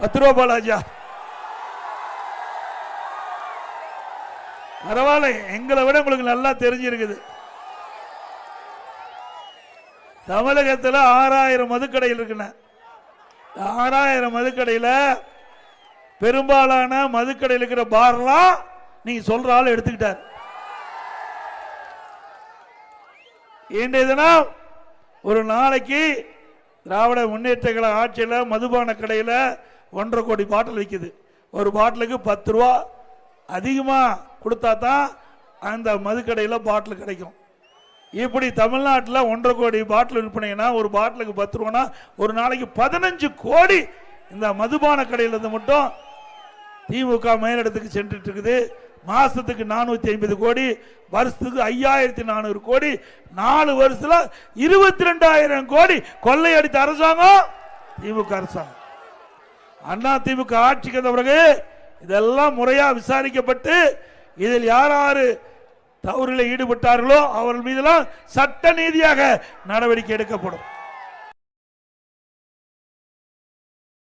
பத்து ரூபா பாலாஜியா பரவாயில்ல எங்களை விட உங்களுக்கு நல்லா தெரிஞ்சிருக்குது. தமிழகத்தில் ஆறாயிரம் மதுக்கடைகள் இருக்குண்ண. ஆறாயிரம் மதுக்கடையில் பெரும்பாலான மதுக்கடையில் இருக்கிற பார்லாம் நீங்க சொல்ற ஆள் எடுத்துக்கிட்டார். இன்றைய தினம் ஒரு நாளைக்கு திராவிட முன்னேற்ற கழக ஆட்சியில் மதுபான கடையில் ஒன்றரை கோடி பாட்டில் விற்கிது ஒரு பாட்டிலுக்கு பத்து ரூபா அதிகமாக கொடுத்தா தான் அந்த மதுக்கடையில் பாட்டில் கிடைக்கும். இப்படி தமிழ்நாட்டில் ஒன்றரை கோடி பாட்டில் விற்பனைனா ஒரு பாட்டிலுக்கு பத்து ரூபானா ஒரு நாளைக்கு பதினஞ்சு கோடி இந்த மதுபான கடையில் இருந்து மட்டும் திமுக மேலிடத்துக்கு சென்றுட்டு இருக்குது மாசத்துக்கு நானூத்தி ஐம்பது கோடி வருஷத்துக்கு ஐயாயிரத்தி நானூறு கோடி நாலு வருஷத்துல இருபத்தி ரெண்டாயிரம் கோடி கொள்ளையடித்த அரசாங்கம் திமுக அரசாங்கம். அண்ணா திமுக ஆட்சிக்கு வந்த பிறகு இதெல்லாம் முறையா விசாரிக்கப்பட்டு இதில் யார் யாரு தவறில் ஈடுபட்டார்களோ அவர்கள் மீதெல்லாம் சட்ட நீதியாக நடவடிக்கை எடுக்கப்படும்.